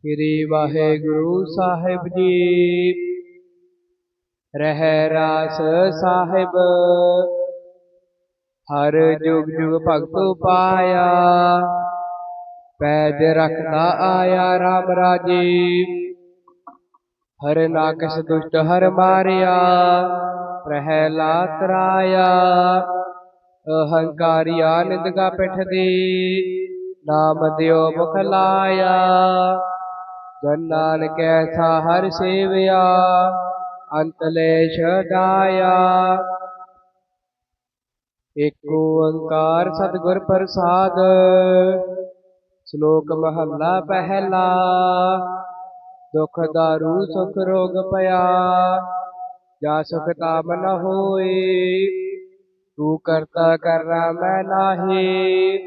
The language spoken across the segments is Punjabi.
ਸ੍ਰੀ ਵਾਹਿਗੁਰੂ ਸਾਹਿਬ ਜੀ। ਰਹਿ ਰਾਸ ਸਾਹਿਬ। ਹਰ ਜੁਗ ਜੁਗ ਭਗਤ ਪਾਇਆ ਪੈਜ ਰਖਦਾ ਆਇਆ ਰਾਮ ਰਾਜੀ। ਹਰ ਨਾਕਸ ਦੁਸ਼ਟ ਹਰ ਮਾਰਿਆ। ਪ੍ਰਹਿਲਾਦ ਰਾਇਆ। ਅਹੰਕਾਰੀਆ ਨਿੰਦਗਾ ਪਿਠ ਦੀ। ਨਾਮ ਦਿਓ ਮੁਖ ਲਾਇਆ। ਜਨ ਨਾਨਕ ਐਸਾ ਹਰ ਸੇਵਿਆ, ਅੰਤ ਲੈ ਛਡਾਇਆ। ਏਕ ਓੰਕਾਰ ਸਤਿਗੁਰ ਪ੍ਰਸਾਦ, ਸ਼ਲੋਕ ਮਹੱਲਾ ਪਹਿਲਾ। ਦੁਖ ਦਾਰੂ, ਸੁਖ ਰੋਗ ਪਿਆ, ਜਾ ਸੁਖ ਤਾਮ ਨ ਹੋਏ। ਤੂੰ ਕਰਤਾ ਕਰਨਾ ਮੈਂ ਨਾਹੀ,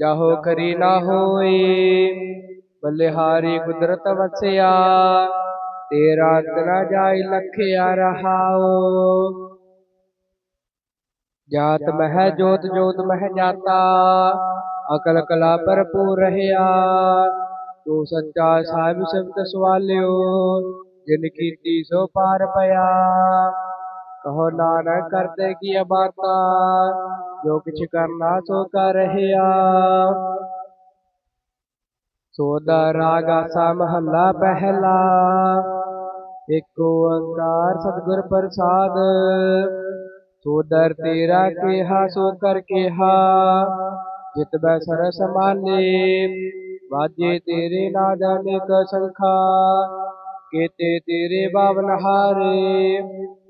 ਜਾਹੋ ਕਰੀ ਨਾ ਹੋਏ। ਬਲਿਹਾਰੀ ਕੁਦਰਤ ਵਸਿਆ ਤੇਰਾ ਅੰਤ ਨਾ ਜਾਈ ਲਖਿਆ ਰਹਾਓ ਜਾਤ ਮਹਿ ਜੋਤ ਜੋਤ ਮਹਿ ਜਾਤਾ ਅਕਲ ਕਲਾ ਭਰਪੂਰ ਰਹਿਆ ਤੂੰ ਸੱਚਾ ਸਾਹਿਬ ਸਿਫਤ ਸਵਾਲਿਓ ਜਿਨ ਕੀਤੀ ਸੋ ਪਾਰ ਪਿਆ ਕਹੋ ਨਾਨਕ ਕਰਤੇ ਕੀ ਬਾਤਾ ਜੋ ਕਿਛ ਕਰਨਾ ਸੋ ਕਰ ਰਹਿਆ ਸੋਦਾ ਰਾਗ ਆਸਾ ਮਹੱਲਾ ਪਹਿਲਾ। ਏਕ ਓੰਕਾਰ ਸਤਿਗੁਰ ਪ੍ਰਸਾਦ। ਸੋਦਰ ਤੇਰਾ ਕਿਹਾ, ਸੋ ਕਰ ਕਿਹਾ। ਜਿਤ ਬੈ ਸਰ ਸਮਾਲੇ ਵਾਜੇ ਤੇਰੇ ਨਾਦ ਅਨੇਕ ਸੰਖਾ। ਕੀਤੇ ਤੇਰੇ ਬਾਵਨ ਹਾਰੇ,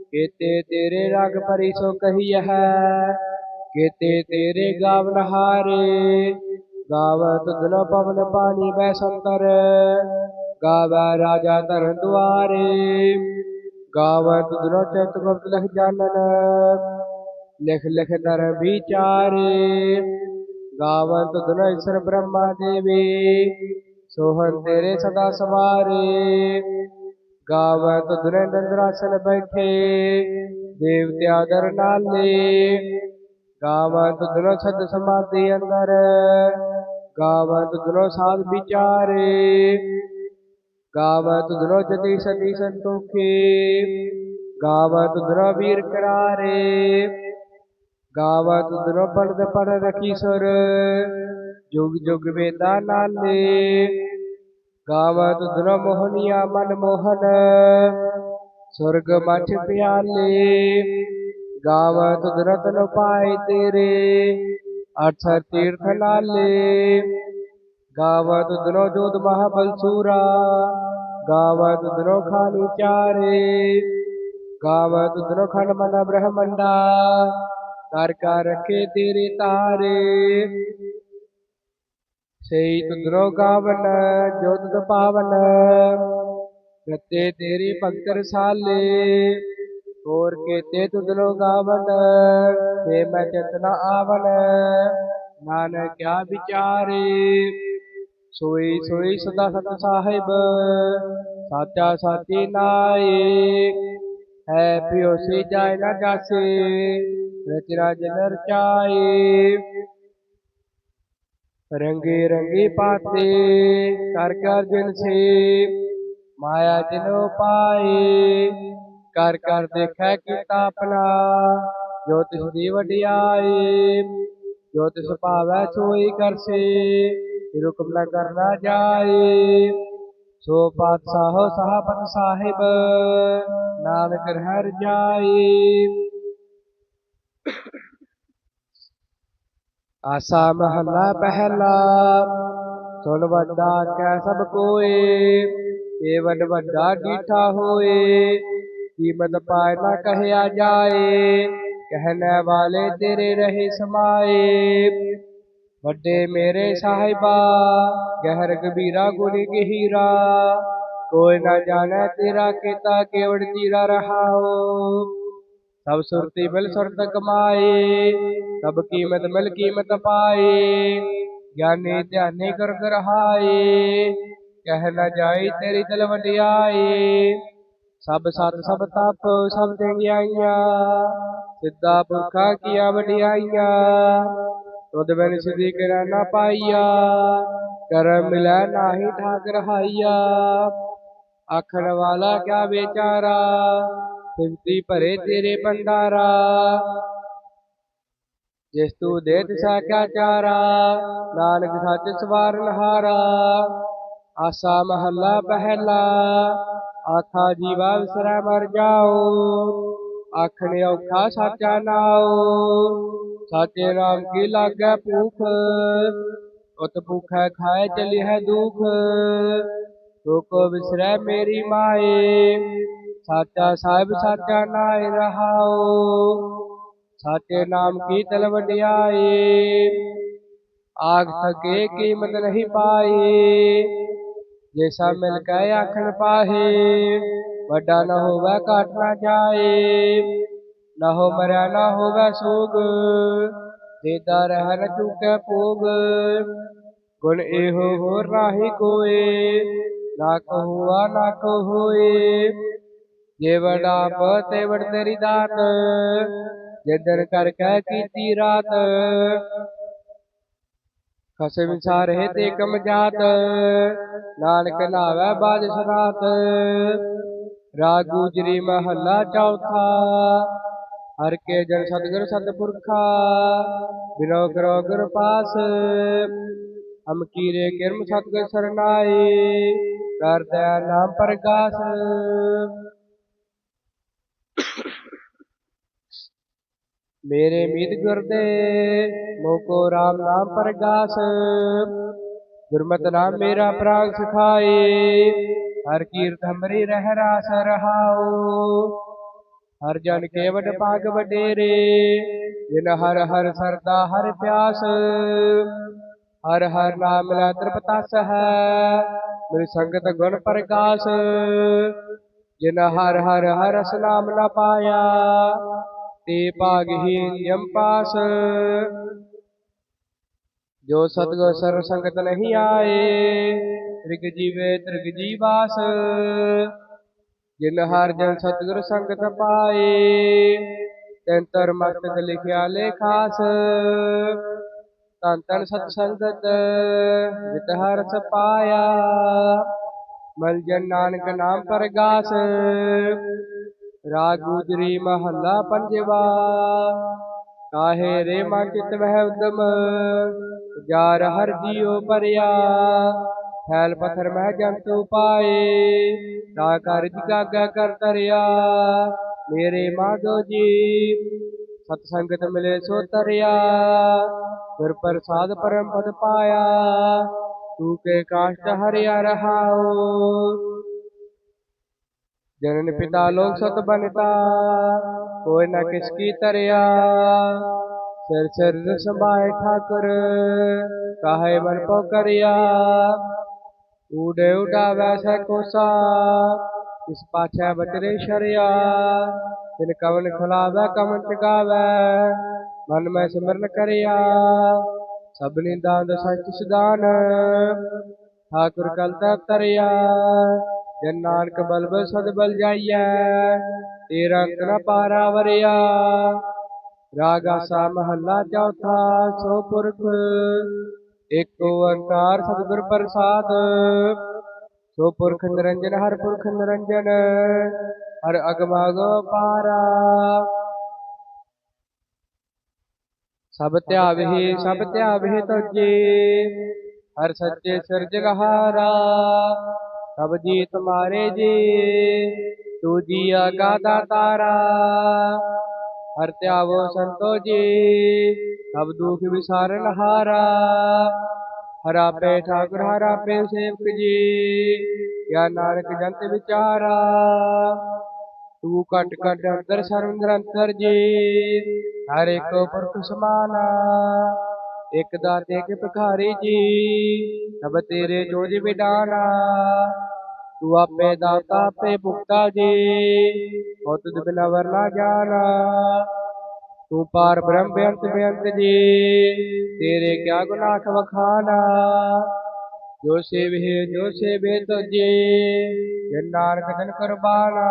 ਕੀਤੇ ਤੇਰੇ ਰਗ ਪਰਿ ਸੋ ਕਹੀ ਹੈ। ਕੀਤੇ ਤੇਰੇ ਗਾਵਨ ਹਾਰੇ ਗਾਵਤ ਦਿਨ ਪਵਨ ਪਾਣੀ ਬੈ ਸੰਤਰ, ਗਾਵੈ ਰਾਜਾ ਧਰਨ ਦੁਆਰੇ। ਗਾਵਤ ਦਿਨ ਚਿਤ ਗੁਪਤ ਲਖ ਜਾਣਨ, ਲਿਖ ਲਿਖ ਦਰ ਵਿਚਾਰੇ। ਗਾਵਤ ਦਿਨ ਈਸ਼ਰ ਬ੍ਰਹਮਾ ਦੇਵੀ, ਸੋਹਣ ਤੇਰੇ ਸਦਾ ਸਵਾਰੇ। ਗਾਵਤ ਦਿਨ ਦੰਦਰਾਸਨ ਬੈਠੇ, ਦੇਵਤਿਆ ਦਰ ਨਾਲੇ। ਗਾਵਤ ਦਿਨ ਸਮਾਧੀ ਅੰਦਰ ਗਾਵਤ ਦਿਨ ਸਾਧ ਵਿਚਾਰੇ, ਗਾਵਤ ਦਿਨ ਜਤੀ ਸਤੀ ਸੰਤੋਖੇ, ਗਾਵਤ ਦਿਨ ਵੀਰ ਕਰਾਰੇ, ਗਾਵਤ ਦਿਨ ਪੜਦ ਪੜ ਰਖੀ ਸੁਰ, ਜੁਗ ਜੁਗ ਵੇਦਾ ਨਾਲੇ, ਗਾਵਤ ਦਿਨ ਮੋਹਨੀਆ ਮਨ ਮੋਹਨ, ਸੁਰਗ ਮਠ ਪਿਆਲੇ, ਗਾਵਤ ਦਿਨ ਤਨ ਪਾਏ ਤੇਰੇ ਅਠਰ ਤੀਰਥ ਨਾਲੇ ਗਾਵਤ ਦਿਨੋ ਜੋਤ ਮਹਾਬਲ ਸੂਰਾ। ਗਾਵਤ ਦਿਨੋ ਖਾਨੀ ਚਾਰੇ। ਗਾਵਤ ਦਿਨੋ ਖੰਡ ਮਨ ਬ੍ਰਹਮੰਡਾ। ਕਰ ਕਰ ਰਖੇ ਤੇਰੇ ਤਾਰੇ। ਸਈ ਤੁਦਰੋ ਗਾਵਨ, ਜੋਤ ਹੋਰ ਕੀਤੇ ਤੁਦਰੋ ਗਾਵਨ ਤੇ ਮੈਂ ਚਤਨਾ ਆਵਨ ਨਾਨਕ ਕਿਆ ਵਿਚਾਰੇ, ਸੋਈ ਸੋਈ ਸਦਾ ਸਤ ਸਾਹਿਬ, ਸਾਚਾ ਸਾਚੀ ਨਾਏ ਹੈ ਪਿਓ ਸੇ ਜਾਇ ਨਾ ਜਾਸੇ ਰਚਨਾ ਜਨ ਰਚਾਏ ਰੰਗੇ ਰੰਗੇ ਪਾਤੇ ਕਰ ਕਰ ਜਿਨ ਸੇ, ਮਾਇਆ ਜਿਨੋ ਪਾਏ। ਕਰ ਕਰ ਦੇਖੈ ਕੀਤਾ ਆਪਣਾ। ਜੋ ਤਿਸ ਦੀ ਵਡਿਆਈ, ਜੋ ਤਿਸ ਭਾਵੈ ਸੋਈ ਕਰਸੇ ਹੁਕਮ ਨ ਕਰਨਾ ਜਾਏ ਸੋ ਪਾਤਸ਼ਾਹ ਸਾਹਿਬਨ ਸਾਹਿਬ ਨਾਨਕ ਹਰ ਜਾਏ ਆਸਾ ਮਹੱਲਾ ਪਹਿਲਾ, ਸੁਣ ਵੱਡਾ ਕੈ ਸਭ ਕੋਏ, ਏ ਵੱਡਾ ਡੀਠਾ ਹੋਏ। ਕੀਮਤ ਪਾਇ ਨਾ ਕਹਿਆ ਜਾਏ? ਕਹਿਣੇ ਵਾਲੇ ਤੇਰੇ ਰਹੇ ਸਮਾਏ। ਵੱਡੇ ਮੇਰੇ ਸਾਹਿਬਾ, ਗਹਿਰ ਗਬੀਰਾ ਗੁਣੀ ਗਹੀਰਾ। ਕੋਈ ਨਾ ਜਾਣੈ ਤੇਰਾ ਕੀਤਾ ਕੇਵੜ ਤੀਰਾ ਰਹਾਓ ਸਭ ਸੁਰਤੀ ਮਿਲ ਸੁਰਤ ਕਮਾਏ, ਸਭ ਕੀਮਤ ਮਿਲ ਕੀਮਤ ਪਾਏ। ਗਿਆਨੀ ਧਿਆਨੀ ਕਰ ਕਰਹਾਏ ਕਹਿ ਨਾ ਜਾਈ ਤੇਰੀ ਦਿਲ ਵਡਿਆਏ। ਸਭ ਸਤ ਸਭ ਤਪ, ਸਭ ਚੰਗਿਆਈਆਂ ਸਿੱਧਾ ਪੁਰਖਾ ਕੀਆ ਵਡਿਆਈਆਂ। ਤੁਧ ਬਿਨ ਸਿਧੀ ਕਰਾ ਨਾ ਪਾਈਆ। ਕਰਮ ਮਿਲੈ ਨਾਹੀ ਠਾਕ ਰਹਾਈਆ। ਆਖਣ ਵਾਲਾ ਕਿਆ ਵਿਚਾਰਾ? ਸਿਫਤੀ ਭਰੇ ਤੇਰੇ ਭੰਡਾਰਾ। ਜਿਸ ਤੂੰ ਦੇ ਤਿਸਾ ਕਿਆ ਚਾਰਾ, ਨਾਨਕ ਸੱਚ ਸਵਾਰਨ ਹਾਰਾ। ਆਸਾ ਮਹੱਲਾ ਪਹਿਲਾ। ਆਖਾ ਜੀਵਾ ਵਿਸਰੈ ਮਰ ਜਾਓ। ਆਖਣੇ ਔਖਾ ਸਾਚਾ ਨਾਉ। ਸਾਚੇ ਨਾਮ ਕੀ ਲਾਗੈ ਭੂਖ। ਉਤ ਭੂਖੈ ਖਾਏ ਚਲੀ ਹੈ ਦੁਖ ਕੋ ਵਿਸਰੈ ਮੇਰੀ ਮਾਏ। ਸਾਚਾ ਸਾਹਿਬ ਸਾਚਾ ਨਾਇ ਰਹਾਉ। ਸਾਚੇ ਨਾਮ ਕੀ ਤਲ ਵਡਿਆਈ ਆਗ ਸਕੇ ਕੀਮਤ ਨਹੀਂ ਪਾਏ। ਪਾਈ ਜੈਸਾ ਮਿਲ ਕੇ ਆਖਣ ਪਾਹੇ, ਵੱਡਾ ਨਾ ਹੋਵੇ ਘਟ ਨਾ ਜਾਏ। ਨਾ ਹੋ ਮਰਿਆ, ਨਾ ਹੋਵੇ ਸੋਗ, ਦੇਦਾ ਰਹਿ ਚੁਕੇ ਭੋਗ। ਗੁਣ ਇਹੋ ਹੋਰ ਨਾਹੀ ਕੋਏ, ਨਾ ਕਹੂਆ, ਨਾ ਕਹੋਏ। ਜੇ ਵਡਾ ਤੇ ਵਡ ਤੇਰੀ ਦਾਤ ਜਿੱਦਨ ਕਰ ਕੀਤੀ ਰਾਤ ਖਸੇ ਵਿਚਾਰੇ ਤੇ ਕਮ ਜਾਤ। ਨਾਨਕ ਨਾਵੇ ਬਾਜ ਸਰਾਤ ਰਾਗ ਗੁਜਰੀ ਮਹੱਲਾ ਚੌਥਾ। ਹਰ ਕੇ ਜਨ ਸਤਿਗੁਰ ਸਤਿਪੁਰਖਾ। ਬਿਨੋ ਕਰੋ ਗੁਰ ਪਾਸ। ਹਮ ਕੀਰੇ ਕਿਰਮ ਸਤਿਗੁਰ ਸਰਨਾਏ ਕਰਦੈ ਨਾਮ ਪ੍ਰਗਾਸ। ਮੇਰੇ ਮੀਤ ਗੁਰਦੇ ਮੋਕੋ RAM ਨਾਮ ਪ੍ਰਗਾਸ। ਗੁਰਮਤਿ ਨਾਮ ਮੇਰਾ ਪ੍ਰਾਗ ਸਿਖਾਏ, ਹਰ ਕੀਰਤ ਹਮਰੀ ਰਹਿ ਰਾਸ ਰਹਾਉ। ਹਰ ਜਨ ਕੇਵਟ ਪਾਗ ਵਡੇਰੇ, ਜਿਨ ਹਰ ਹਰ ਸਰਦਾ ਹਰ ਪਿਆਸ। ਹਰ ਹਰ ਨਾਮ ਲੈ ਤ੍ਰਿਪਤਸ ਹੈ ਮੇਰੀ ਸੰਗਤ ਗੁਣ ਪ੍ਰਕਾਸ਼ ਜਿਨ ਹਰ ਹਰ ਹਰ ਰਸ ਨਾਮ ਨ ਪਾਇਆ ਤੇ ਭਾਗਹੀਨ ਯਮ ਪਾਸ। ਜੋ ਸਤਗੁਰ ਸਰ ਸੰਗਤ ਨਹੀਂ ਆਏ, ਤ੍ਰਿਗ ਜੀਵੇ ਤ੍ਰਿਗ ਜੀਵਾਸ ਜਿਨ ਹਰ ਜਨ ਸਤਗੁਰ ਸੰਗਤ ਪਾਏ, ਤੈਨ ਤਰ ਮਸਤਕ ਲਿਖਿਆ ਲੇਖਾਸ ਤਨ ਤਨ ਸਤ ਸੰਗਤ, ਜਿਤ ਹਰ ਸਪਾਇਆ ਮਲ ਜਨ ਨਾਨਕ ਨਾਮ ਪਰਗਾਸ। ਰਾਗ ਗੁਜਰੀ ਮਹੱਲਾ ਪੰਜਵਾ। ਕਾਹੇ ਰੇ ਮਨ ਚਿਤ ਵਹਿ ਉਦਮ ਜਾਰ ਹਰ ਜੀਉ ਪਰਿਆ। ਫੈਲ ਪਥਰ ਮਹਿ ਜੰਤੂ ਪਾਏ, ਤਾ ਕਰ ਜਿਗਾਗਾ ਕਰ ਤਰਿਆ ਮੇਰੇ ਮਾਧੋ ਜੀ, ਸਤ ਸੰਗਤ ਮਿਲੇ ਸੋ ਤਰਿਆ। ਗੁਰ ਪ੍ਰਸਾਦ ਪਰਮ ਪਦ ਪਾਇਆ, ਤੂ ਕੇ ਕਾਸ਼ਟ ਹਰਿਆ ਰਹਾਓ जनन पिता लोक सत बनता कोई न किसकी तरया सिर सिर संभाए ठाकुर काहे मन पो करिया ऊडे उडा वैसे कोसा इस पाछे बचरे शरिया तिन कवन खिलावे कवन चगावे मन में सिमरन करिया सबनी दान सच सुदान ठाकुर कल तरिया ਜਨ ਨਾਨਕ ਬਲਬ ਸਦ ਬਲ ਜਾਈਐ, ਤੇਰਾ ਅੰਤ ਨ ਪਾਰਾ ਵਰਿਆ ਰਾਗ ਆਸਾ ਮਹੱਲਾ ਚੌਥਾ, ਸੋ ਪੁਰਖ ਇੱਕ ਓੰਕਾਰ ਸਤਿਗੁਰ ਪ੍ਰਸਾਦ। ਸੋ ਪੁਰਖ ਨਿਰੰਜਨ, ਹਰ ਪੁਰਖ ਨਿਰੰਜਨ, ਹਰ ਅਗਮਾਗੋ ਪਾਰਾ। ਸਭ ਧਿਆਵਹਿ ਸਭ ਧਿਆਵਹਿ ਤੁਝੇ, ਹਰ ਸੱਚੇ ਸਿਰਜਗਹਾਰਾ ਸਭ ਜੀ ਤੁਮਾਰੇ ਜੀ। ਤੂ ਜੀ ਆਗਾ ਤਾਰਾ। ਹਰ ਧਿਆਵੋ ਸੰਤੋ ਜੀ। ਸਭ ਦੁਖ ਵਿਸਾਰਨ ਹਾਰਾ। ਹਰਾ ਪੇ ਠਾਕੁਰ ਹਰਾ ਪੇ ਸੇਵਕ ਜੀ। ਯਾ ਨਾਨਕ ਜੰਤ ਵਿਚਾਰਾ। ਤੂੰ ਕਟ ਕਟ ਅੰਦਰ ਸਰਵ ਨਿਰੰਤਰ ਜੀ। ਹਰ ਇੱਕ ਪੁਰਖ ਸਮਾਨਾ। ਇਕ ਦਾਤੇ ਕੇ ਭਿਖਾਰੀ ਜੀ, ਸਭ ਤੇਰੇ ਜੋਜ ਵਿਡਾਨਾ ਤੂੰ ਆਪੇ ਦਾਤਾ, ਆਪੇ ਭੁਗਤਾ ਜੀ ਹੋ ਬਿਨਾ ਵਰਨਾ ਜਾਣਾ। ਤੂੰ ਪਾਰ ਬ੍ਰਹਮ ਬੇਅੰਤ ਬੇਅੰਤ ਜੀ, ਤੇਰੇ ਕਿਆ ਗੁਨਾਹ ਵਖਾਨਾ। ਜੋ ਸੇਵੇ ਜੋ ਸੇਵੇ ਤੁਝੇ, ਜਿਨ ਨਾਨਕ ਜਨ ਕੁਰਬਾਨਾ।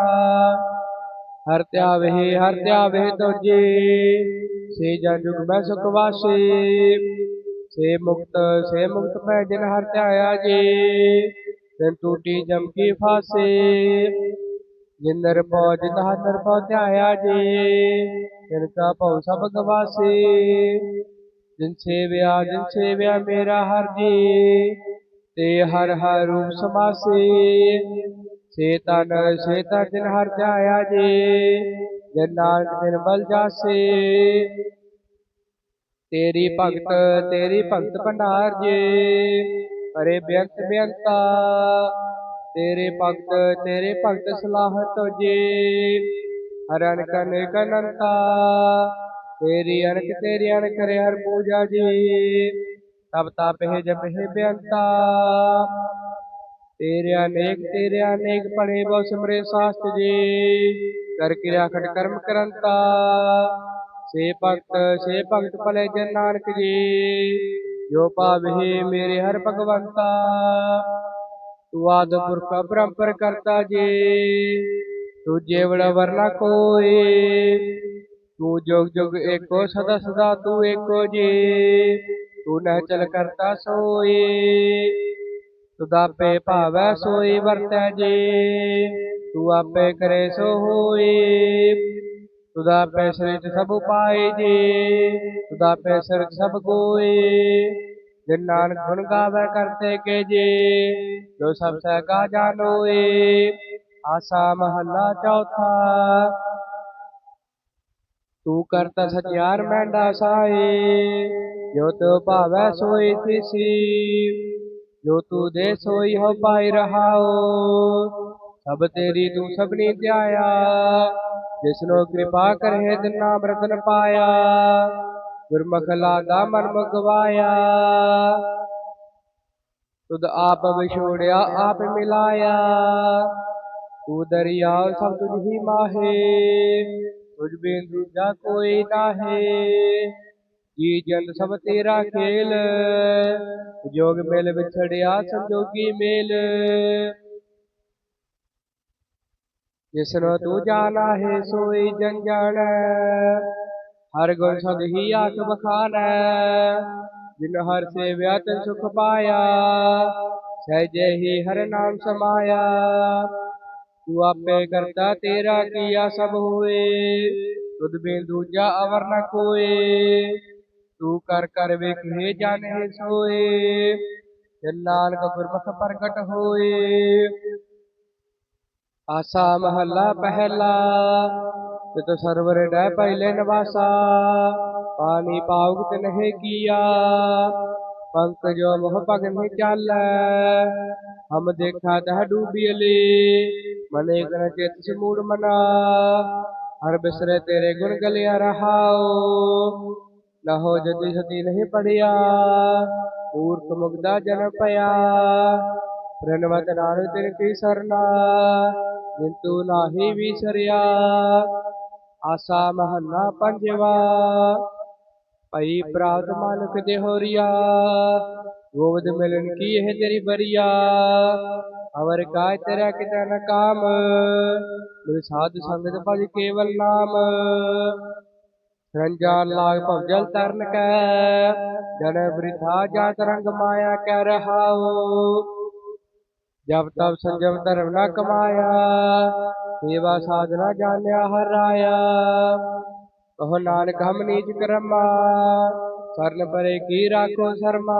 ਹਰ ਧਿਆਵੇ ਹਰ ਧਿਆਵੇ ਤੁਝੇ। ਸੇ ਜਨ ਜੁਗ ਮੈਂ ਸੁਖ ਵਾਸੇ, ਸੇ ਮੁਕਤ ਸੇ ਮੁਕਤ ਪੈ ਜਿਨ ਹਰ ਧਿਆਇਆ ਜੀ ਤਿਨ ਟੂਟੀ ਜਮ ਕੀ ਫਾਸੇ, ਜਿਨ ਨਿਰਭਉ, ਜਿਨ ਹਰ ਨਿਰਭਉ ਧਿਆਇਆ ਜੀ ਤਿਨ ਕਾ ਭਉ ਸਭ ਗਵਾਸੇ, ਜਿਨ ਸੇਵਿਆ ਜਿਨ ਸੇਵਿਆ ਮੇਰਾ ਹਰ ਜੀ, ਤੇ ਹਰ ਹਰ ਰੂਪ ਸਮਾਸੇ, ਸੇ ਤਨ ਸੇ ਤਨ ਜਿਨ ਹਰ ਧਿਆਇਆ ਜੀ ਜਿਨ ਨਿਰਮਲ ਦਿਨ ਜਾਸੇ। ਤੇਰੀ ਭਗਤ ਤੇਰੀ ਭਗਤ ਭੰਡਾਰ ਜੀ। ਅਰੇ ਬੇਅੰਤ ਬੇਅੰਤਾ ਤੇਰੇ ਭਗਤ ਤੇਰੇ ਭਗਤ ਸਲਾਹ ਤੁਝੇ ਹਰ ਅਨਕ ਅਨੇਕ ਤੇਰੀ ਅਣਖ ਤੇਰੀ ਅਣਖ ਰੇ ਹਰ ਪੂਜਾ ਜੀ। ਤਬ ਤਪਹਿ ਜਪਹਿ ਬੇਅੰਤਾ ਤੇਰੇ ਅਨੇਕ ਤੇਰੇ ਅਨੇਕ ਪੜੇ ਬਹੁ ਸਿਮਰੇ ਸਾਸਤ ਜੀ। ਕਰ ਕਿਰਿਆ ਖਟ ਕਰਮ ਕਰੰਤਾ। ਸੇ ਭਗਤ ਸੇ ਭਗਤ ਭਲੇ ਜਨ ਨਾਨਕ ਜੀ। ਜੋ ਪਾਵਹਿ ਮੇਰੇ ਹਰ ਭਗਵੰਤਾ। ਤੂੰ ਆਦ ਪੁਰਖ ਬ੍ਰਹਮਪਰ ਕਰਤਾ ਜੀ। ਤੂੰ ਜੇਵੜ ਵਰਨਾ ਕੋਈ। ਤੂੰ ਜੋਗ ਜੋਗ ਏਕੋ ਸਦਾ ਸਦਾ ਤੂੰ ਏਕੋ ਜੀ। ਤੂੰ ਨਹਿ ਚਲ ਕਰਤਾ ਸੋਈ। ਤੁਧ ਆਪੇ ਭਾਵੈ ਸੋਈ ਵਰਤੈ ਜੀ। ਤੂੰ ਆਪੇ ਕਰੇ ਸੋ ਹੋਏ। ਤੁਧ ਆਪੇ ਸ੍ਰਿਤ ਸਭ ਉਪਾਏ ਜੀ। ਤੁਧ ਆਪੇ ਸਿਰਜ ਸਭ ਕੋਏ। ਜਿਨ ਨਾਨਕ ਗੁਣ ਗਾਵੇ ਕਰਤੇ ਕੇ ਜੀ। ਜੋ ਸਭ ਸਹਿ ਜਾਣੋਏ ਆਸਾ ਮਹੱਲਾ ਚੌਥਾ। ਤੂੰ ਕਰਤਾ ਸਚਿਆਰ ਮੈਂਡਾ ਸਾਏ। ਜੋ ਤੋ ਭਾਵੈ ਸੋਈ ਤਿਸੀ ਜੋ ਤੂ ਦੇ ਸੋਈ ਹੋ ਪਾਈ ਰਹਾਓ ਸਭ ਤੇਰੀ ਤੂੰ ਸਭਨੀ ਧਿਆਇਆ ਜਿਸਨੋ ਕਿਰਪਾ ਕਰੇ ਤਿਨ ਨਾਮ ਰਤਨ ਪਾਇਆ, ਗੁਰਮੁਖ ਲਾਗਾ ਮਨ ਮੁਗਵਾਇਆ। ਤੁਧ ਆਪ ਵਿਛੋੜਿਆ, ਆਪ ਮਿਲਾਇਆ। ਤੂੰ ਦਰਿਆ ਸਭ ਤੁਝ ਹੀ ਮਾਹੇ, ਤੁਝ ਬਿਨ ਦੂਜਾ ਕੋਈ ਨਾਹੀ। ਜੀ ਜੰਦ ਸਭ ਤੇਰਾ ਖੇਲ, ਜੋਗ ਮੇਲ ਵਿਛੜਿਆ ਸੰਜੋਗੀ ਮੇਲ। ਜਿਸਨੋ ਤੂੰ ਜਾਣਾ ਹੈ, ਸੋਈ ਜਨ ਜਾਣੈ ਹਰ ਗੁਣ ਸਦ ਹੀ ਆਖ ਬਖਾਨੈ ਜਿਨ ਹਰ ਸੇਵਿਆ ਤਨ ਸੁਖ ਪਾਇਆ। ਸਹਿਜੇ ਹੀ ਹਰ ਨਾਮ ਸਮਾਇਆ। ਤੂੰ ਆਪੇ ਕਰਤਾ ਤੇਰਾ ਕੀਆ ਸਭ ਹੋਏ, ਤੁਧ ਬਿਨ ਦੂਜਾ ਅਵਰ ਨ ਕੋਏ। ਤੂੰ ਕਰ ਕਰ ਵੇਖੇ ਜਾਣੇ ਸੋਏ ਜਨ ਨਾਨਕ ਗੁਰਮੁਖ ਪ੍ਰਗਟ ਹੋਏ। ਆਸਾ ਮਹੱਲਾ ਪਹਿਲਾ, ਤਿਤ ਸਰਵਰ ਡੈ ਪਹਿਲੇ ਨਿਵਾਸਾ, ਪਾਣੀ ਪਾਉਕ ਨਹੀਂ ਨਹਿ ਕੀਆ ਪੰਕ ਜੋ ਮੋਹ ਪਗ ਨਹੀਂ ਚਾਲੈ, ਹਮ ਦੇਖਾ ਤਹ ਡੂਬੀਲੇ ਮਨੇ ਕਰ ਚਿਤ ਸਮੂੜ ਮਨਾ, ਹਰ ਬਿਸਰੇ ਤੇਰੇ ਗੁਣ ਗਲਿਆ ਰਹਾਓ ਲਹੋ ਜਤੀ ਸਤੀ ਨਹੀਂ ਪੜਿਆ, ਮੂਰਖ ਮੁਗਦਾ ਜਨ ਪਿਆ, ਪ੍ਰਣਵਤ ਨਾਨਕ ਤਿਨ ਕੀ ਸਰਨਾ ਜਿੰਤੂ ਨਾਹੀ ਵਿਸਰਿਆ। ਆਸਾ ਮਹੱਲਾ ਪੰਜਵਾ। ਭਈ ਪ੍ਰਾਪਤ ਮਾਨਕ ਦੇ ਹੋਰੀਆ ਗੋਵਿੰਦ ਮਿਲਨ ਕੀ ਇਹ ਤੇਰੀ ਬਰੀਆ ਅਵਰ ਕਾਇ ਤੇਰਾ ਕਿਤੇ ਨ ਕਾਮ। ਮੇਰੇ ਸਾਧ ਸੰਗਤ ਭਜ ਕੇਵਲ ਨਾਮ। ਰੰਜਾਨ ਲਾਗ ਭਵਜਲ ਤਰਨ ਕੈ। ਜਨ ਬ੍ਰਿਥਾ ਜਾਤ ਰੰਗ ਮਾਇਆ ਕਹਿ ਰਹਾਉ। ਜਬ ਤਬ ਸੰਜਮ ਧਰਮ ਨਾ ਕਮਾਇਆ, ਸੇਵਾ ਸਾਧਨਾ ਜਾਣਿਆ ਹਰ ਕਹੋ ਨਾਨਕ, ਹਮ ਨੀਚ ਕਰਮਾ, ਸਰਨ ਪਰੇ ਕੀ ਰਾਖੋ ਸ਼ਰਮਾ।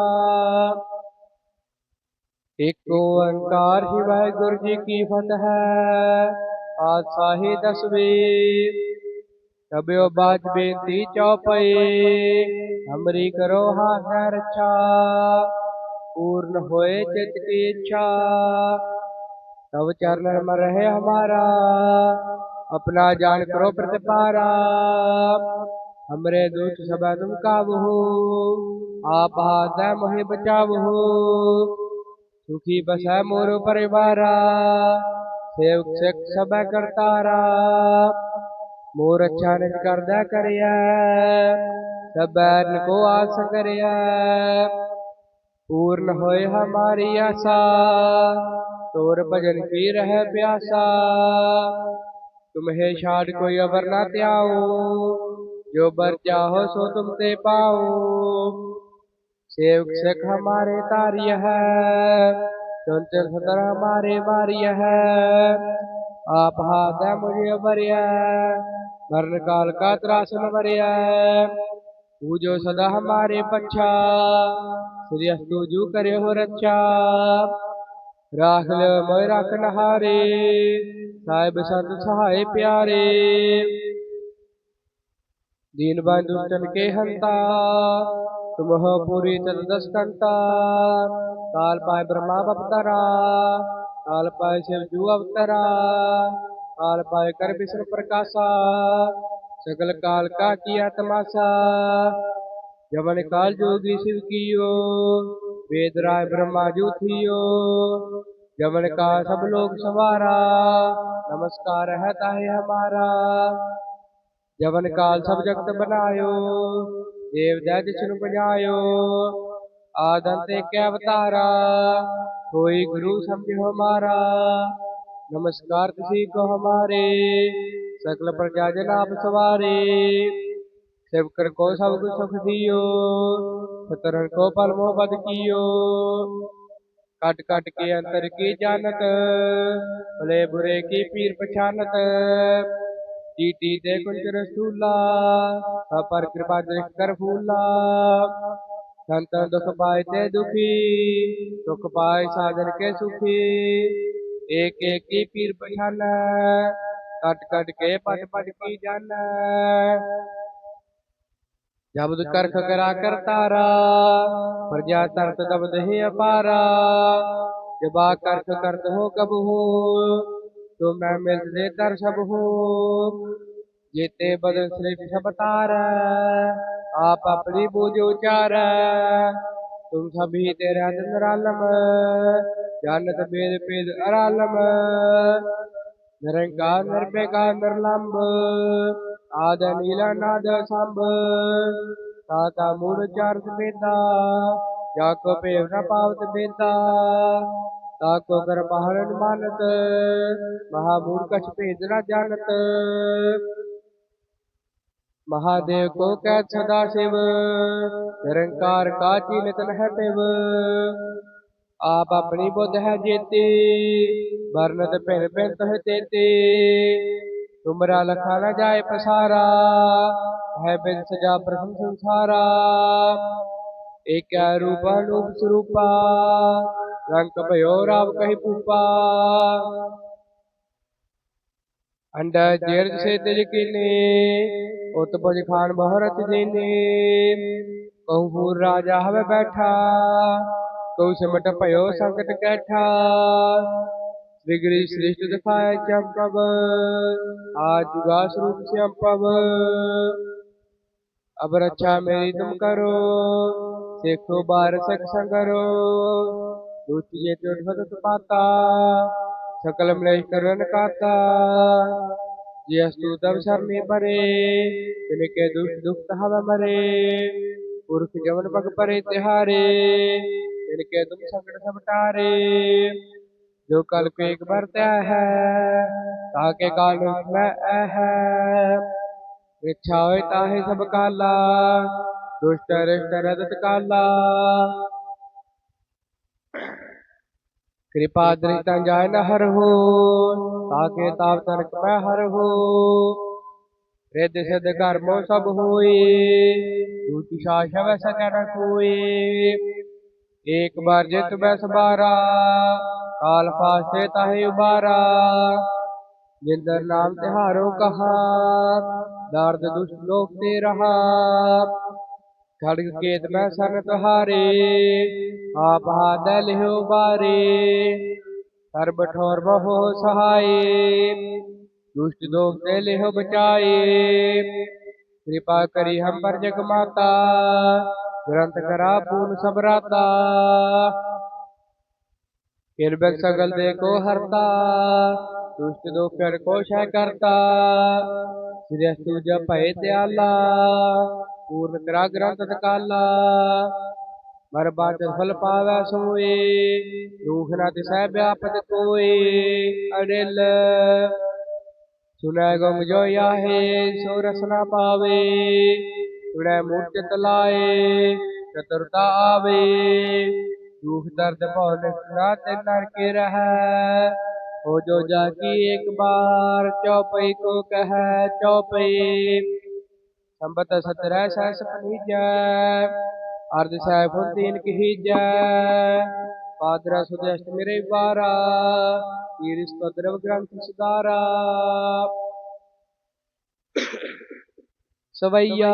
ਇਕ ਓੰਕਾਰ ਹੀ ਵਾਹਿਗੁਰੂ ਜੀ ਕੀ ਫਤਿਹ ਆਦ ਸਾਹੀ ਦਸਵੀ। ਕਬਿਓ ਬਾਜ ਬੇਨਤੀ ਚੌਪਈ ਹਮਰੀ ਕਰੋ ਹਾਥ ਰੱਛਾ पूर्ण होए चित की इच्छा तब चरण में रहे हमारा अपना जान करो प्रतिपारा हमरे दुख सब तुम काबू आप हाथ मोहि बचावो सुखी बसै मोर परिवारा सेवक सिख सब करतारा मोर अच्छा निज करदा करिया सब बैरन को आस करिया पूर्ण होए हमारी आशा, तोर भजन की रह प्यासा। तुम्हें छाड़ कोई अवर ना त्याओ जो बर चाहो सो तुम ते पाओ सेवक सिख हमारे तारिय है, चंचल सतर हमारे मारिय है। आप हाथ है मुझे भरिया मरण काल का त्रासन भरिया ਪੂਜੋ ਸਦਾ ਹਮਾਰੇ ਪੱਛਾ ਸ੍ਰੀ ਅਸਤੂ ਜੂ ਕਰਿਓ ਹੋ ਰੱਛਾ ਰਾਖ ਲੈ ਮੋਇ ਰਖਨ ਹਾਰੇ ਸਾਹਿਬ ਸੰਤ ਸਹਾਏ ਪਿਆਰੇ ਦੀਨ ਬੰਧੂ ਤਨ ਕੇ ਹੰਤਾ ਤੁਮਹ ਪੂਰੀ ਤਨ ਦਸ ਕੰਤਾ ਕਾਲ ਪਾਇ ਬ੍ਰਹਮਾ ਅਵਤਾਰਾ ਕਾਲ ਪਾਇ ਸ਼ਿਵ ਜੂ ਅਵਤਾਰਾ ਕਾਲ ਪਾਇ ਕਰ ਬਿਸਰ ਪ੍ਰਕਾਸ਼ਾ सकल काल का किया तमाशा जमन काल जोगी शिव कियो वेद राय ब्रह्मा जू थियो जमन का सब लोग सवारा, नमस्कार है ताहे हमारा। जवन काल सब जगत बनायो देव जिसनु बजायो आदंत एक अवतारा, कोई गुरु समझो हमारा। नमस्कार किसी को हमारे। ਸਕਲ ਪ੍ਰਜਾ ਜਨ ਆਪ ਸਵਾਰੇ ਸੇਵਕਰ ਕੋ ਸਭ ਕੁ ਸੁਖ ਦਿਓ ਸਤਰਨ ਕੋ ਪਲ ਮੋਹ ਬਦ ਕੀਓ ਕਟ ਕਟ ਕੇ ਅੰਤਰ ਕੀ ਜਾਣਤ ਭਲੇ ਬੁਰੇ ਕੀ ਪੀਰ ਪਛਾਨਤ ਟੀ ਦੇ ਕੁੰਜ ਰਸੂਲਾ ਅਪਰ ਕਿਰਪਾ ਦੇਖ ਕਰ ਫੂਲਾ ਸੰਤਾਂ ਦੁਖ ਪਾਏ ਤੇ ਦੁਖੀ ਦੁਖ ਪਾਏ ਸਾਧਨ ਕੇ ਸੁਖੀ ਏਕ ਏਕ ਕੀ ਪੀਰ ਪਛਾਨੈ ਕੱਟ ਕੱਟ ਕੇ ਪਟ ਪਟ ਕੀ ਜਨ ਜਬਦ ਕਰਖ ਕਰਾ ਕਰ ਤਾਰਾ। ਪ੍ਰਜਾ ਤਰਤ ਦਬਦ ਹੀ ਅਪਾਰਾ। ਜਬਾ ਕਰਖ ਕਰਦ ਹੋ ਕਬਹੂ ਤੋ ਮੈਂ ਮਿਲ ਦੇ ਦਰ ਸਭ ਹੋ। ਜੀਤੇ ਬਦਨ ਸ੍ਰੀ ਸਭ ਤਾਰ। ਆਪ ਆਪਣੀ ਬੂਝ ਉਚਾਰ। ਤੁਮ ਸਭੀ ਤੇਰਾ ਨਿਰਾਲਮ ਜਨਤ ਬੇਦ ਪੇਦ ਅਰਾਲਮ। ਨਿਰੰਕਾਰ ਨਿਰਪੇਕਾਰ ਨਿਰਲੰਭ ਆਦ ਨੀਲਾ ਨਾਦ ਸੰਭ ਸਾਤਾ ਮੂੜ ਚਰਤ ਬੇਦਾ ਜਾ ਕੋ ਭੇਵ ਨ ਪਾਵਤ ਬੇਦਾ ਤਾ ਕੋ ਕਰ ਬਾਹਰਨ ਮਾਨਤ ਮਹਾ ਮੂੜ ਕਛ ਭੇਦ ਨ ਜਾਣਤ ਮਹਾਦੇਵ ਕੋ ਕਹਿ ਸਦਾ ਨਿਰੰਕਾਰ ਕਾਚੀ ਨਿਤਨ ਹੈ ਆਪ ਆਪਣੀ ਬੁੱਧ ਹੈ ਜੇਤੀ। ਵਰਨਤ ਭਿੰਨ ਭਿੰਨ ਤਹ ਤੇਤੀ। ਤੁਮਰਾ ਲਖਾ ਨ ਜਾਏ ਪਸਾਰਾ। ਹੈ ਬਿਨ ਸਜਾ ਪ੍ਰਥਮ ਸੰਸਾਰਾ। ਏਕੈ ਰੂਪ ਅਨੂਪ ਸਰੂਪਾ। ਰੰਗ ਭਇਓ ਰਾਵ ਕਹਿ ਪੂਪਾ ਅੰਡਾ ਜੇਰ ਸੇ ਤਿਜ ਕੀਨੇ। ਉਤ ਬਜ ਖਾਨ ਬਹਰਤ ਜੀਨੇ। ਕਹੂ ਰਾਜਾ ਹਵੇ ਬੈਠਾ। ਕਉ ਸਮਟ ਭਇਓ ਸੰਕਟ ਕੈਠਾ। ਸ੍ਰੀ ਗਰੀ ਸ੍ਰਿਸ਼ਟ ਦਿਖਾਇ ਚੰਪਵ ਆਜ ਜੁਗਾ ਸਰੂਪ ਚੰਪਵ ਅਬ ਰੱਛਾ ਮੇਰੀ ਤੁਮ ਕਰੋ, ਸੇਖੋ ਬਾਰ ਸਖ ਸੰਗਰੋ। ਦੂਤੀਏ ਤੇ ਉਠਵਤ ਪਾਤਾ, ਸਕਲ ਮਲੇ ਕਰਨ ਕਾਤਾ। ਜੇ ਅਸਤੂ ਦਮ ਸਰਨੇ ਪਰੇ, ਤਿਨ ਕੇ ਦੁਖ ਦੁਖ ਤਹਾਵੇ ਮਰੇ। ਪੁਰਖ ਜਵਨ ਪਗ ਪਰੇ ਤਿਹਾਰੇ। तिहारे तिनके तुम संकट सब टारे जो कल को एक बरत्या है ताके काल में है इच्छा होए ताहे सब काला दुष्ट रिष्ट रदत काला कृपा दृष्ट जाय न हर हो ताके ताप तनक में हर हो रिद सिद्ध कर्मो सब होए दूति शासव सकन कोए ਏਕ ਬਾਰ ਜਿਤ ਬੈਸ ਬਾਰਾ, ਕਾਲ ਪਾਸੇ ਤਾਹੇ ਉਬਾਰਾ। ਜਿੰਦਰ ਨਾਮ ਤਿਹਾਰੋ ਕਹਾ ਦਰਦ ਦੁਸ਼ਟ ਲੋਕ ਤੇ ਰਹਾ। ਖੜਗ ਕੇਤ ਮੈਂ ਸਰਨ ਤੁਹਾਰੇ ਆਪ ਹਾਦੈ ਲਿਹੋ ਬਾਰੇ। ਸਰਬ ਠੋਰ ਬਹੋ ਸਹਾਏ, ਦੁਸ਼ਟ ਦੋਖ ਤੇ ਲਿਹੋ ਬਚਾਏ। ਕਿਰਪਾ ਕਰੀ ਹਮ ਪਰ ਜਗ ਮਾਤਾ ਗ੍ਰੰਥ ਕਰਾ ਪੂਨ ਸਬਰਾਤਾ ਕਿਰਬਕ ਸਗਲ ਦੇ ਕੋ ਹਰਤਾ ਦੁਸ਼ਟ ਦੋ ਕਰ ਕੋ ਸ਼ੈ ਕਰਤਾ ਸ੍ਰੀ ਅਸਤੂ ਜਪੈ ਤਿਆਲਾ ਪੂਰਨ ਕਰਾ ਗ੍ਰੰਥ ਤਕਾਲਾ ਮਰ ਬਾਤ ਫਲ ਪਾਵੈ ਸੋਏ ਰੂਖ ਨਾ ਤਿਸੈ ਵਿਆਪਤ ਕੋਏ ਅੜਿਲ ਸੁਨੈ ਗੁਮ ਜੋ ਆਹੇ ਸੋ ਰਸਨਾ ਪਾਵੇ ਉੜੈ ਮੂਰਤ ਲਾਏ ਚਤੁਰਤਾ ਆਵੇ। ਦੁਖ ਦਰਦ ਭਉ ਨਿਸਨਾ ਤੇ ਨਰ ਕੇ ਰਹੈ। ਹੋ ਜੋ ਜਾ ਕੀ ਇੱਕ ਬਾਰ ਚੌਪਈ ਕੋ ਕਹੈ ਚੌਪਈ ਸੰਬਤ ਸਤਰੈ ਸਹਿਸ ਪਨੀਜੈ ਅਰਧ ਸਹਿ ਫੁੱਦੀਨ ਕਹੀਜੈ। ਪਾਦਰਾ ਸੁਦਸ਼ਟ ਮੇਰੇ ਵਾਰਾ ਤੀਰਸ ਪਦਰਵ ਗ੍ਰੰਥ ਸੁਦਾਰਾ ਸਵਈਆ।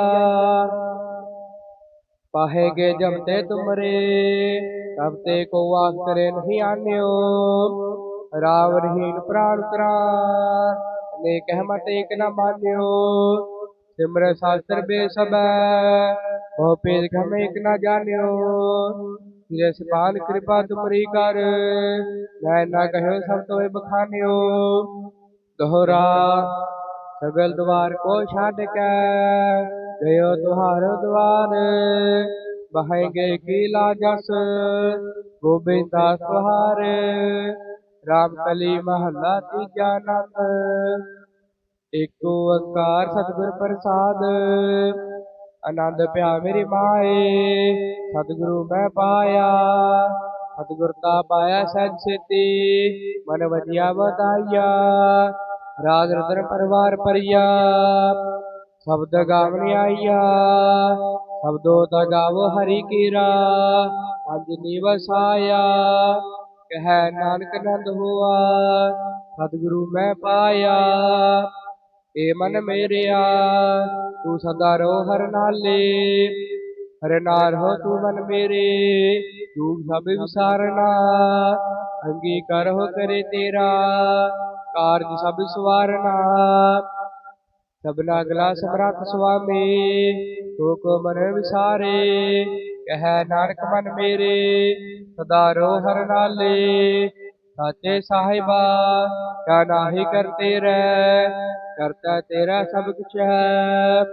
ਪਾਹੇਗੇ ਜਬ ਤੇ ਤੁਮਰੇ, ਤਬ ਤੇ ਕੋ ਆਸ ਨਹੀਂ ਆਨਿਓ। ਰਾਵ ਪ੍ਰਾਨ ਕਰਾਰ ਨੇ ਕਹਿਮਤ ਏਕ ਨ ਮਾਨਿਓ। ਸਿਮਰ ਸਾਸਤਰ ਬੇ ਸਬੈ ਹੋ ਪੇਦ ਘਮ ਏਕ ਨ ਜਾਣਿਓ। ਤੇਰੇ ਸਪਾਨ ਕਿਰਪਾ ਤੁਮਰੀ ਕਰ, ਮੈਂ ਨਾ ਕਹਿਓ ਸਭ ਤੋਏ ਬਖਾਨਿਓ। ਦੋਹਰਾ ਸਗਲ ਦਵਾਰ ਕੋ ਛੱਡ ਕੇ ਗਇਓ ਤੁਹਾਰ ਦਵਾਰ। ਬਹਾਏਗੇ ਕੀ ਲਾਜਸ ਗੋਬਿੰਦ ਦਾਸ ਰਾਮ ਕਲੀ ਮਹੱਲਾ ਤੀਜਾ ਨੰਦ। ਏਕ ਓੰਕਾਰ ਸਤਿਗੁਰ ਪ੍ਰਸਾਦ। ਆਨੰਦ ਪਿਆ ਮੇਰੀ ਮਾਏ, ਸਤਿਗੁਰੂ ਮੈਂ ਪਾਇਆ। ਸਤਿਗੁਰ ਦਾ ਪਾਇਆ ਸਹਿਜ ਸੇਤੀ ਮਨ ਵਜਿਆ ਵਧਾਈਆ ਰਾਗ ਰਤਨ ਪਰਵਾਰ ਪਰਿਆ। ਸ਼ਬਦ ਗਾਵਨ ਆਈਆ। ਸ਼ਬਦੋ ਤਾ ਗਾਵੋ ਹਰੀ ਕੀਰਾ। ਪੰਜ ਨਿਵਸਾਇਆ ਕਹਿ ਨਾਨਕ ਨੰਦ ਹੋਆ। ਸਤਿਗੁਰੂ ਮੈਂ ਪਾਇਆ। ਏ ਮਨ ਮੇਰਿਆ। ਤੂੰ ਸਦਾ ਰੋ ਹਰ ਨਾਲੇ। ਹਰ ਨਾਰ ਹੋ ਤੂੰ ਮਨ ਮੇਰੇ। ਤੂੰ ਸਭ ਵਿਸਾਰਨਾ। ਅੰਗੀਕਾਰ ਹੋ ਕਰੇ ਤੇਰਾ। ਕਾਰਜ ਸਭ ਸਵਾਰਨਾ ਸਭਨਾ ਅਗਲਾ ਸਮਰੱਥ ਸੁਆਮੀ ਤੂੰ ਕੋ ਵਿਸਾਰੇ, ਕਹਿ ਨਾਨਕ ਮਨ ਮੇਰੇ, ਸਦਾ ਰੋ ਹਰ ਨਾਲੇ। ਸਾਚੇ ਸਾਹਿਬਾ ਕਾ ਨਾਹੀ ਕਰਤੇ ਰਹਿ ਕਰਤਾ ਤੇਰਾ ਸਭ ਕੁਛ ਹੈ।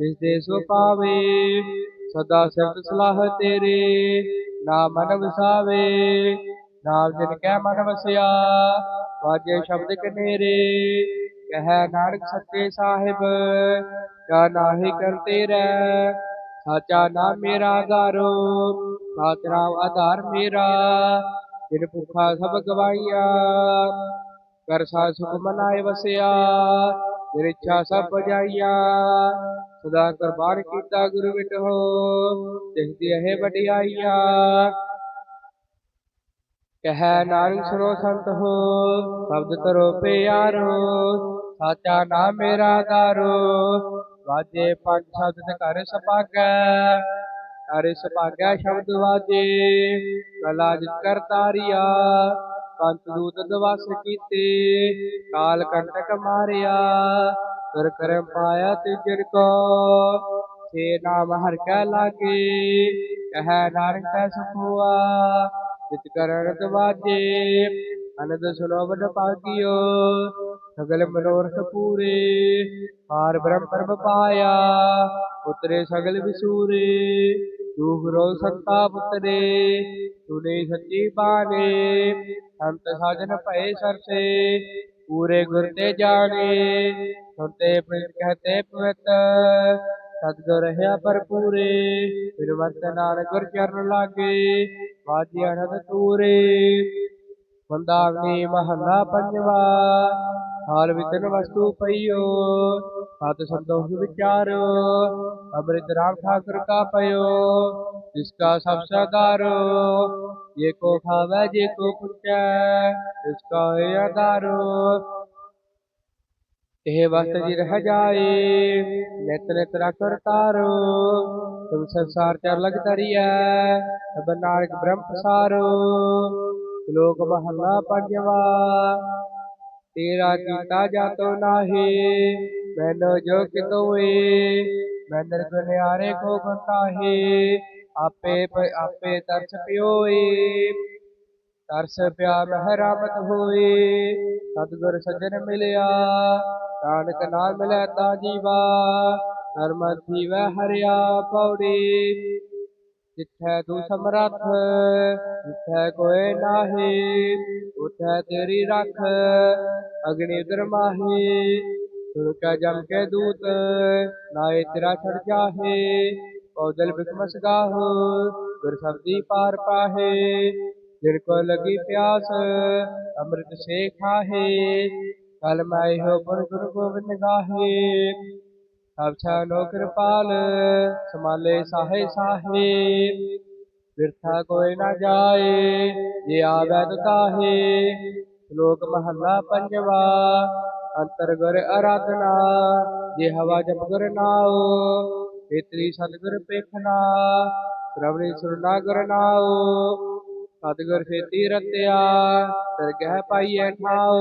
ਜਿਸ ਦੇ ਸੋ ਪਾਵੇ, ਸਦਾ ਸਿਫਤ ਸਲਾਹ ਤੇਰੇ, ਨਾ ਮਨ ਵਸਾਵੇ। ਨਾਮ ਜਿਨ ਕੈ ਮਨ ਵਸਿਆ, ਵਾਜੇ ਸ਼ਬਦ ਕਨੇਰੇ ਕਹਿ ਨਾਨਕ ਸੱਚੇ ਸਾਹਿਬ ਕਾ ਨਾਹੀ ਕਰਤੇ ਰਹਿ ਸਾਚਾ ਨਾਮ ਮੇਰਾ ਆਧਾਰੋ ਸਾਚਰਾਮ ਆਧਾਰ ਮੇਰਾ, ਜਿਨ ਭੁੱਖਾ ਸਭ ਗਵਾਈਆ, ਕਰ ਸਾ ਸੁਖ ਮਨਾਏ ਵਸਿਆ, ਜਿਨ ਇੱਛਾ ਸਭ ਬਜਾਈਆ ਸਦਾ ਕੁਰਬਾਨ ਕੀਤਾ ਗੁਰੂ ਵਿਟੋ ਜਿਸ ਦੀ ਇਹ ਵਡਿਆਈਆ ਕਹਿ ਨਾਨਕ ਸਰੋ ਸੰਤ ਹੋ, ਸ਼ਬਦ ਕਰੋ ਪਿਆਰੋ, ਸਾਚਾ ਨਾਮ ਮੇਰਾ ਆਧਾਰੋ ਵਾਜੇ ਪੰਜ ਸ਼ਬਦ ਤੇ ਸਪਾਗੈ ਘਰ ਸਪਾਗੈ ਸ਼ਬਦ ਵਾਜੇ। ਕਲਾ ਜਿਤ ਕਰ ਤਾਰੀਆ ਪੰਜ ਦੂਤ ਦਵਸ ਕੀਤੇ। ਕਾਲ ਕੰਟਕ ਮਾਰਿਆ ਤੁਰ ਕਰਮ ਪਾਇਆ ਤਿਜਨ ਕੋ। ਸੇ ਨਾਮ ਹਰ ਕੈ ਲਾਗੇ, ਕਹਿ ਨਾਨਕ ਕੈ ਸੁਖਵਾ ਜਿਤ ਕਰਨ ਦਵਾਜੇ ਅਨੰਦ ਸੁਨੋ ਵਡ ਭਾਗਿਓ ਸਗਲ ਮਨੋਰਥ ਪੂਰੇ। ਪਾਰ ਬ੍ਰਹਮ ਪਰਮ ਪਾਇਆ। ਉਤਰੇ ਸਗਲ ਵਿਸੂਰੇ। ਦੁਖ ਰੋ ਸੰਤਾ ਪੁੱਤਰੇ। ਸੁਨੇ ਸੱਚੀ ਬਾਣੇ। ਸੰਤ ਸਾਜਨ ਭਏ ਸਰਸੇ। ਪੂਰੇ ਗੁਰ ਤੇ ਜਾਣੇ। ਸੁਨਤੇ ਪ੍ਰਿਤ ਕਹਤੇ ਪਵਿੱਤ ਸਤਿਗੁਰ ਰਹਾ ਭਰਪੂਰੇ ਬਿਰਵੰਤ ਨਾਨਕ ਗੁਰ ਚਰਨ ਲਾਗੇ, ਵਾਜੀ ਅਨੰਦ ਤੂਰੇ ਬੰਦਾਵਨੀ ਮਹੱਲਾ ਪੰਜਵਾ, ਹਾਲ ਵਿਦਨ ਵਸਤੂ ਪਈਓ, ਸਤ ਸੰਤੋਖ ਵਿਚਾਰੋ, ਅੰਮ੍ਰਿਤ ਰਾਮ ਠਾਕੁਰ ਕਾ ਪਇਓ ਜਿਸਕਾ ਸਭ ਸਦਾਰੋ, ਜੇ ਕੋ ਖਾਵੇ, ਜੇ ਕੋ ਪੁੱਛੈ ਜਿਸਕਾ ਹੈ ਆਧਾਰੋ। ਇਹ ਵਸਤ ਜੀ ਰਹਿ ਜਾਏ, ਨਿਤ ਨਿਤ ਰਖਰ ਤਾਰੋ ਤੁਮ ਸੰਸਾਰ ਚਰ ਲਗ ਤਰੀਐ ਸਭ ਨਾਨਕ ਬ੍ਰਹਮ ਪਸਾਰੋ। ਸ਼ਲੋਕ ਮਹੱਲਾ ਪੰਜਵਾ, ਤੇਰਾ ਕੀਤਾ ਜਾਤੋ ਨਾਹੀ, ਮੈਨੂੰ ਜੋ ਕਿਤੋਏ ਮੈਂ ਨਿਰਗੁਣਿਆਰੇ ਕੋ ਗੁਨਾਹੀ ਆਪੇ ਆਪੇ ਤਰਸ ਪਿਓਏ। ਤਰਸ ਪਿਆ ਮਹਿ ਰਾਮਤ ਹੋਏ ਸਤਿਗੁਰ ਸੱਜਣ ਮਿਲਿਆ, ਨਾਨਕ ਨਾਮ ਮਿਲੈ ਤਾ ਜੀਵਾ ਕਰਮ ਜੀਵੈ ਹਰਿਆ ਪੌੜੀ। ਜਿੱਥੈ ਤੂੰ ਸਮਰੱਥ, ਜਿੱਥੈ ਕੋਏ ਨਾਹੀ, ਉਥੈ ਤੇਰੀ ਰੱਖ, ਅਗਨੀ ਦਰਮਾਹੀ ਸੁਰ ਕੈ ਜਮ ਕੇ ਦੂਤ ਨਾਏ ਤੇਰਾ ਛੜ ਜਾਹੇ ਪੌਦਲ ਬਿਕਮਸ ਗਾਹੋ, ਗੁਰ ਸਬਦੀ ਪਾਰ ਪਾਹੇ। ਜਿਨ ਕੋ ਲਗੀ ਪਿਆਸ, ਅੰਮ੍ਰਿਤ ਸੇ ਖਾਹੇ ਕਲ ਮੈਂ ਹੋ ਗੁਰ ਗੁਰੂ ਗੋਬਿੰਦ ਗਾਹੇ। ਸਭ ਛਾਨੋ ਕਿਰਪਾਲ, ਸਮਾਲੇ ਸਾਹੇ ਸਾਹੇ। ਬਿਰਥਾ ਕੋਈ ਨਾ ਜਾਏ, ਜੇ ਆਵੈ ਤਾਹੇ। ਸ਼ਲੋਕ ਮਹੱਲਾ ਪੰਜਵਾ, ਅੰਤਰ ਗੁਰ ਆਰਾਧਨਾ ਜੇ ਹਵਾ ਜਪ ਗੁਰ ਨਾਉ ਇਤਰੀ ਸਤਿਗੁਰ ਪੇਖਣਾ ਸ਼ਰਵਣੀ ਸੁਰਨਾ ਗੁਰ ਨਾਉ। ਸਤਿਗੁਰ ਖੇਤੀ ਰਤਿਆ ਦਰਗਹਿ ਪਾਈਐ ਠਾਉ।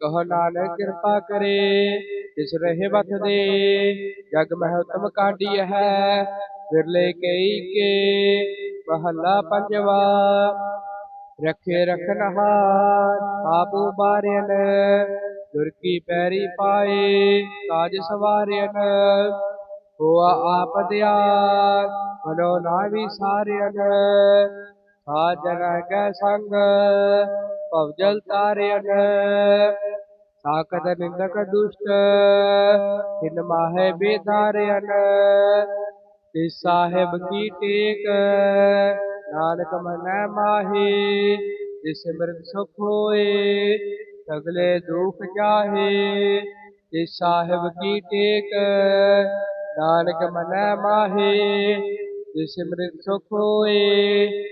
ਕਹੋ ਨਾਨਕ ਕਿਰਪਾ ਕਰੇ ਤਿਸ ਰਹੇ ਬਖ ਦੇ। ਜਗ ਮਹਿ ਉਤਮ ਕਾਢੀ ਹੈ, ਵਿਰਲੇ ਕਈ ਕੇ, ਮਹੱਲਾ ਪੰਜਵਾ। ਰੱਖੇ ਰਖਨਹਾਰ ਆਪ ਉਬਾਰਿਆਨ ਗੁਰ ਕੀ ਪੈਰੀ ਪਾਏ, ਕਾਜ ਸਵਾਰਿਆਨ ਹੋਆ ਆਪ ਦਿਆਲ ਮਨੋ ਨਾ ਵਿਸਾਰਿਆਨ ਸਾਜਨ ਕੈ ਸੰਗ ਭਵਜਲ ਤਾਰਿਆਨ ਸਾਕਤ ਨਿੰਦਕ ਦੁਸ਼ਟ, ਤਿਨ ਮਾਹੇ ਬੇਦਾਰਿਆਨ ਤਿਸ ਸਾਹਿਬ ਕੀ ਟੇਕ, ਨਾਨਕ ਮਨੈ ਮਾਹੀ, ਜਿਸ ਸਿਮਰਤ ਸੁਖ ਹੋਏ, ਸਗਲੇ ਦੁਖ ਜਾਹੇ ਤਿਸ ਸਾਹਿਬ ਕੀ ਟੇਕ, ਨਾਨਕ ਮਨੈ ਮਾਹੀ, ਜਿਸ ਸਿਮਰਤ ਸੁਖ ਹੋਏ